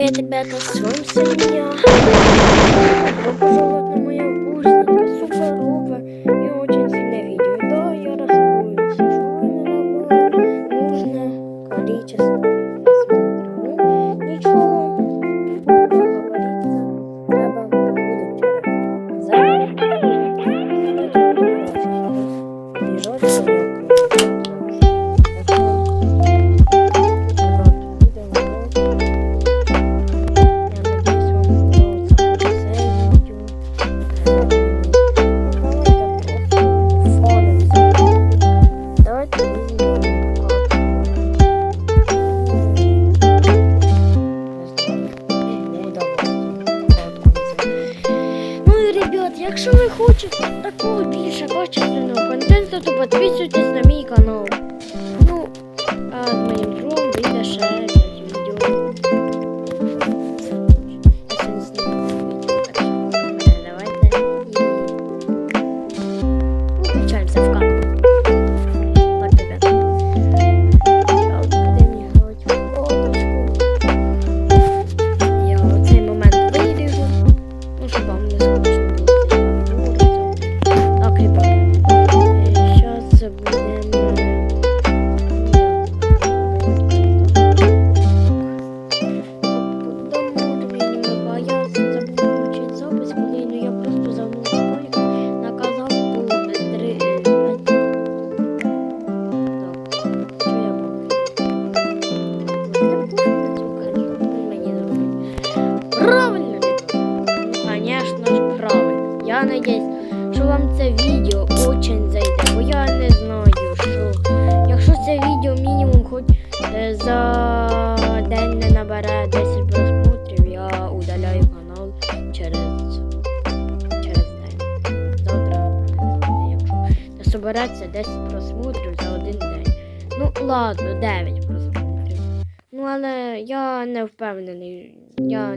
Beğendim ben nasıl sorum senin ya. 10 просмотрів за один день. Ну, ладно, 9 просмотрів. Ну, але я не впевнений. Я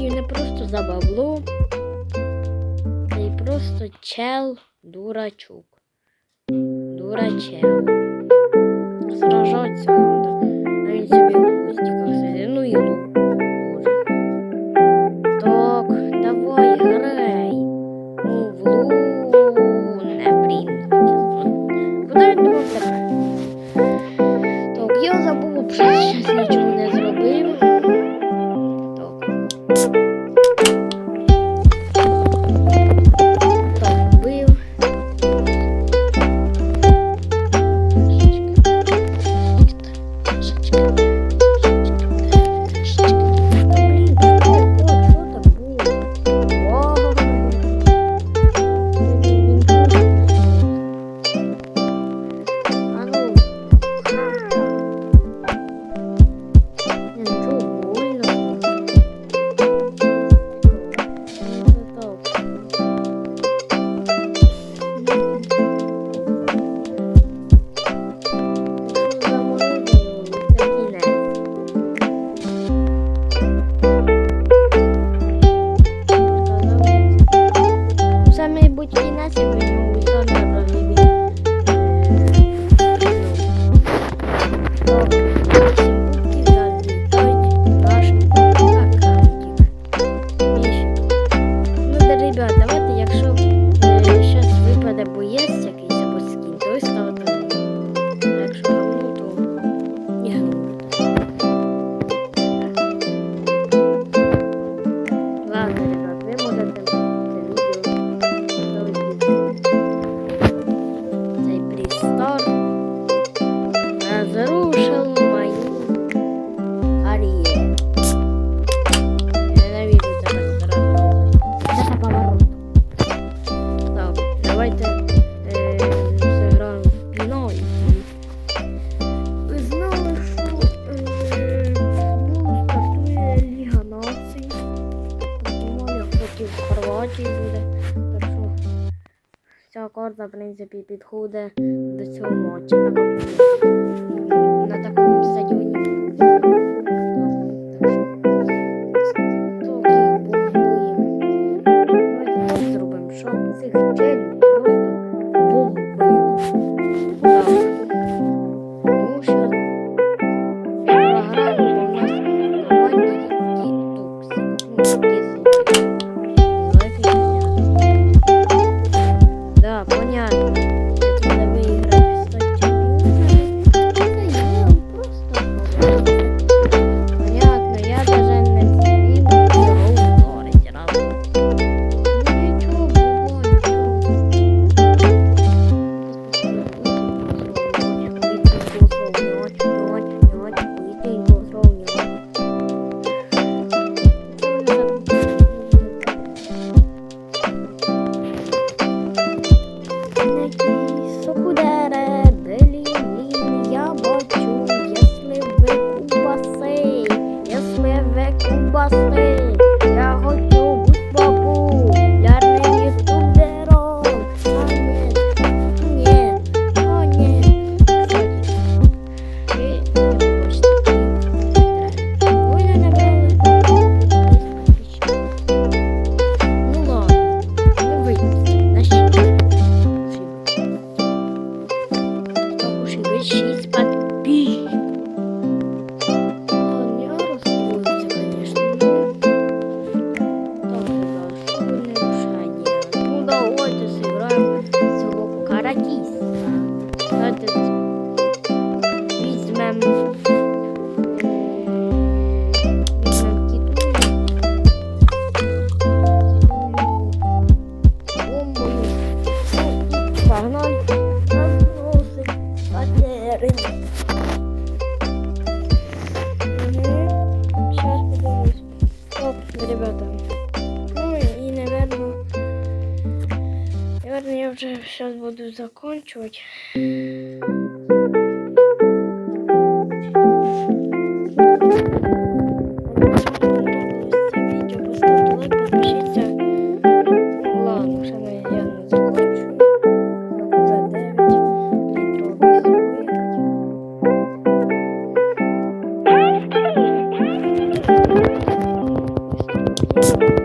граю не просто за бабло, а й просто чел дурачок. Дурачел. Сражаться. Ну വീണ്ടും в принципі, підходить до цього мочі. На ну, таку Сейчас подивлюсь. Ребята. Ну и, наверное, наверное, я уже сейчас буду заканчивать. you